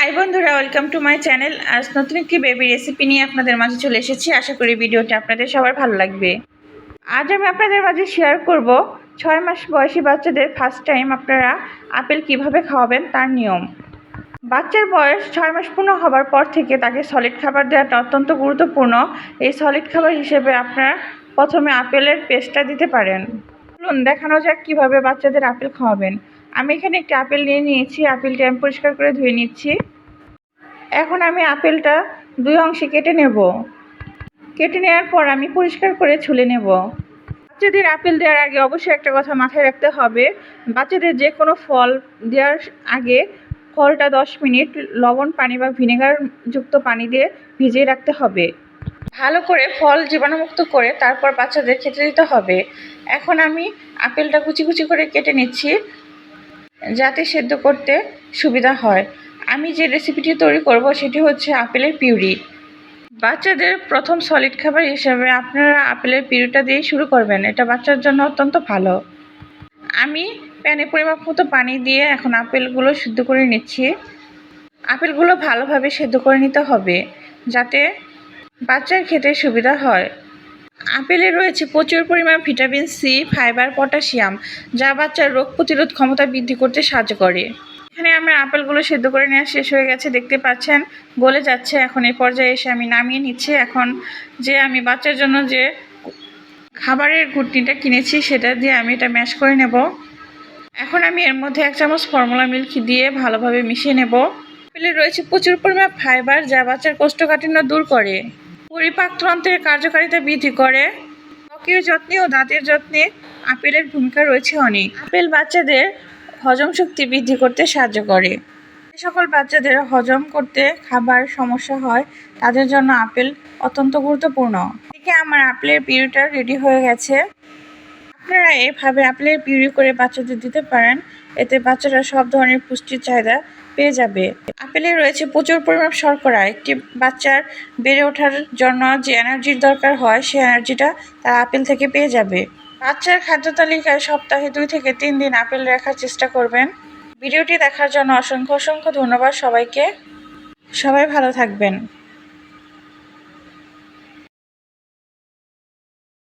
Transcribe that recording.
High বন্ধুরা, welcome to my channel. আজ নতুন একটি বেবি রেসিপি নিয়ে আপনাদের মাঝে চলে এসেছি। আশা করি ভিডিওটি আপনাদের সবার ভালো লাগবে। আজ আমি আপনাদের মাঝে শেয়ার করব ছয় মাস বয়সী বাচ্চাদের ফার্স্ট টাইম আপনারা আপেল কীভাবে খাওয়াবেন তার নিয়ম। বাচ্চার বয়স ছয় মাস পূর্ণ হবার পর থেকে তাকে সলিড খাবার দেওয়াটা অত্যন্ত গুরুত্বপূর্ণ। এই সলিড খাবার হিসেবে আপনারা প্রথমে আপেলের পেস্টটা দিতে পারেন। চলুন দেখানো যাক কীভাবে বাচ্চাদের আপেল খাওয়াবেন। আমি এখানে একটি আপেল নিয়ে নিয়েছি, আপেলটি আমি পরিষ্কার করে ধুয়ে নিচ্ছি। এখন আমি আপেলটা দুই অংশে কেটে নেব। কেটে নেওয়ার পর আমি পরিষ্কার করে ছুলে নেব। বাচ্চাদের আপেল দেওয়ার আগে অবশ্যই একটা কথা মাথায় রাখতে হবে, বাচ্চাদের যে কোনো ফল দেওয়ার আগে ফলটা দশ মিনিট লবণ পানি বা ভিনেগার যুক্ত পানি দিয়ে ভিজিয়ে রাখতে হবে। ভালো করে ফল জীবাণুমুক্ত করে তারপর বাচ্চাদের খেতে দিতে হবে। এখন আমি আপেলটা কুচি কুচি করে কেটে নিচ্ছি। যাতে সেদ্ধ করতে সুবিধা হয়। আমি যে রেসিপিটি তৈরি করব সেটি হচ্ছে আপেলের পিউরি। বাচ্চাদের প্রথম সলিড খাবার হিসেবে আপনারা আপেলের পিউরিটা দিয়েই শুরু করবেন। এটা বাচ্চার জন্য অত্যন্ত ভালো। আমি প্যানে পরিমাপ মতো পানি দিয়ে এখন আপেলগুলো সিদ্ধ করে নিচ্ছি। আপেলগুলো ভালোভাবে সেদ্ধ করে নিতে হবে যাতে বাচ্চার খেতে সুবিধা হয়। আপেলে রয়েছে প্রচুর পরিমাণ ভিটামিন সি, ফাইবার, পটাশিয়াম, যা বাচ্চার রোগ প্রতিরোধ ক্ষমতা বৃদ্ধি করতে সাহায্য করে। এখানে আমার আপেলগুলো সেদ্ধ করে নেওয়া শেষ হয়ে গেছে, দেখতে পাচ্ছেন? গলে যাচ্ছে এখন এই পর্যায়ে এসে আমি নামিয়ে নিচ্ছি। এখন যে আমি বাচ্চার জন্য যে খাবারের ঘুটনিটা কিনেছি, সেটা দিয়ে আমি এটা ম্যাশ করে নেব। এখন আমি এর মধ্যে এক চামচ ফর্মুলা মিল্ক দিয়ে ভালোভাবে মিশিয়ে নেব। আপেলে রয়েছে প্রচুর পরিমাণ ফাইবার, যা বাচ্চার কোষ্ঠকাঠিন্য দূর করে। পরিপাকতন্ত্রের কার্যকারিতা বৃদ্ধি করে। ত্বকের যত্নে ও দাঁতের যত্নে আপেলের ভূমিকা রয়েছে অনেক। আপেল বাচ্চাদের হজম শক্তি বৃদ্ধি করতে সাহায্য করে। যে সকল বাচ্চাদের হজম করতে খাবার সমস্যা হয়, তাদের জন্য আপেল অত্যন্ত গুরুত্বপূর্ণ। এদিকে আমার আপেলের পিউরিটা রেডি হয়ে গেছে। আপনারা এভাবে আপেলের পিউরি করে বাচ্চাদের দিতে পারেন। এতে বাচ্চারা সব ধরনের পুষ্টির চাহিদা পেয়ে যাবে। আপেলে রয়েছে প্রচুর পরিমাণ শর্করা। একটি বাচ্চার বেড়ে ওঠার জন্য যে এনার্জির দরকার হয়, সেই এনার্জিটা তারা আপেল থেকে পেয়ে যাবে। বাচ্চার খাদ্য তালিকায় সপ্তাহে দুই থেকে তিন দিন আপেল রাখার চেষ্টা করবেন। ভিডিওটি দেখার জন্য অসংখ্য অসংখ্য ধন্যবাদ সবাইকে। সবাই ভালো থাকবেন।